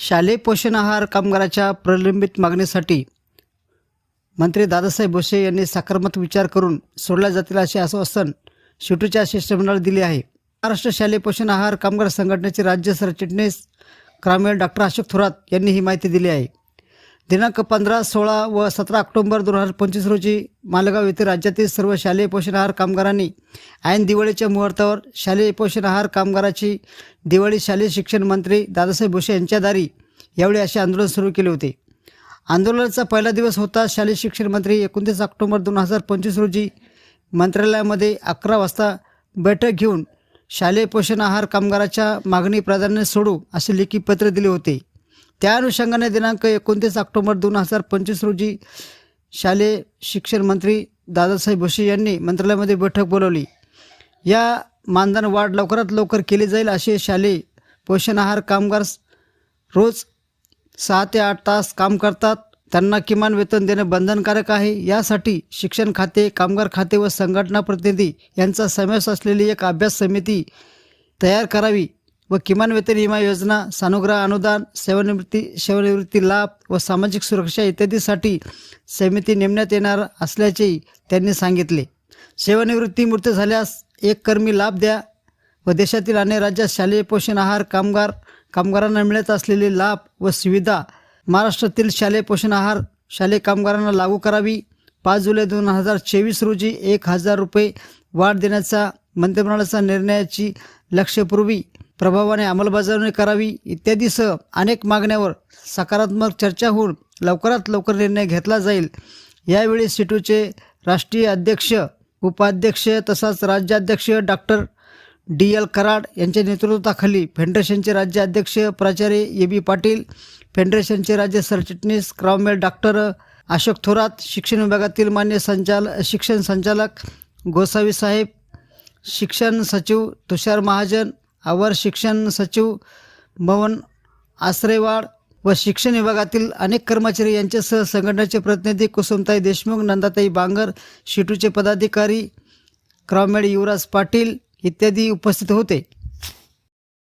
शालेय पोषण आहार कामगाराच्या प्रलंबित मागणीसाठी मंत्री दादासाहेब भोसे यांनी सकारात्मक विचार करून सोडल्या जातील असे आश्वासन शिटूच्या शिष्टमंडळाला दिले आहे. महाराष्ट्र शालेय पोषण आहार कामगार संघटनेचे राज्य सरचिटणीस ग्रामीण डॉक्टर अशोक थोरात यांनी ही माहिती दिली आहे. दिनांक पंधरा सोळा व सतरा ऑक्टोबर दोन हजार पंचवीस रोजी मालेगाव येथे राज्यातील सर्व शालेय पोषण आहार कामगारांनी ऐन दिवाळीच्या मुहूर्तावर शालेय पोषण आहार कामगाराची दिवाळी शालेय शिक्षण मंत्री दादासाहेब भुसे यांच्या दारी यावेळी असे आंदोलन सुरू केले होते. आंदोलनाचा पहिला दिवस होता शालेय शिक्षण मंत्री एकोणतीस ऑक्टोबर दोन हजार पंचवीस रोजी मंत्रालयामध्ये अकरा वाजता बैठक घेऊन शालेय पोषण आहार कामगाराच्या मागणी प्राधान्य सोडू असे लेखी पत्र दिले होते. त्या अनुषंगाने दिनांक एकोणतीस ऑक्टोबर दोन हजार पंचवीस रोजी शालेय शिक्षण मंत्री दादासाहेब भुसे यांनी मंत्रालयामध्ये बैठक बोलवली. या मानधन वाढ लवकरात लवकर केली जाईल असे शालेय पोषण आहार कामगार रोज सहा ते आठ तास काम करतात. त्यांना किमान वेतन देणे बंधनकारक आहे. यासाठी शिक्षण खाते कामगार खाते व संघटना प्रतिनिधी यांचा समावेश असलेली एक अभ्यास समिती तयार करावी. व किमान वेतन विमा योजना सानुग्रह अनुदान सेवानिवृत्ती सेवानिवृत्ती लाभ व सामाजिक सुरक्षा इत्यादीसाठी समिती नेमण्यात येणार असल्याचेही त्यांनी सांगितले. सेवानिवृत्ती मृत्यू झाल्यास एक कर्मी लाभ द्या व देशातील अनेक राज्यात शालेय पोषण आहार कामगार कामगारांना मिळत असलेले लाभ व सुविधा महाराष्ट्रातील शालेय पोषण आहार शालेय कामगारांना लागू करावी. पाच जुलै दोन हजार चोवीस रोजी एक हजार रुपये वाढ देण्याचा मंत्रिमंडळाचा निर्णयाची लक्षपूर्वी प्रभावाने अंमलबजावणी करावी इत्यादीसह अनेक मागण्यावर सकारात्मक चर्चा होऊन लवकरात लवकर निर्णय घेतला जाईल. यावेळी सिटूचे राष्ट्रीय अध्यक्ष उपाध्यक्ष तसाच राज्याध्यक्ष डॉक्टर डी एल कराड यांच्या नेतृत्वाखाली फेडरेशनचे राज्य अध्यक्ष प्राचार्य ए बी पाटील फेडरेशनचे राज्य सरचिटणीस क्राउमेल डॉक्टर अशोक थोरात शिक्षण विभागातील मान्य संचाल शिक्षण संचालक गोसावी साहेब शिक्षण सचिव तुषार महाजन अवर शिक्षण सचिव भवन आसरेवाड व शिक्षण विभागातील अनेक कर्मचारी यांच्यासह संघटनेचे प्रतिनिधी कुसुमताई देशमुख नंदाताई बांगर शिटूचे पदाधिकारी क्रॉमेड युवराज पाटील इत्यादी उपस्थित होते.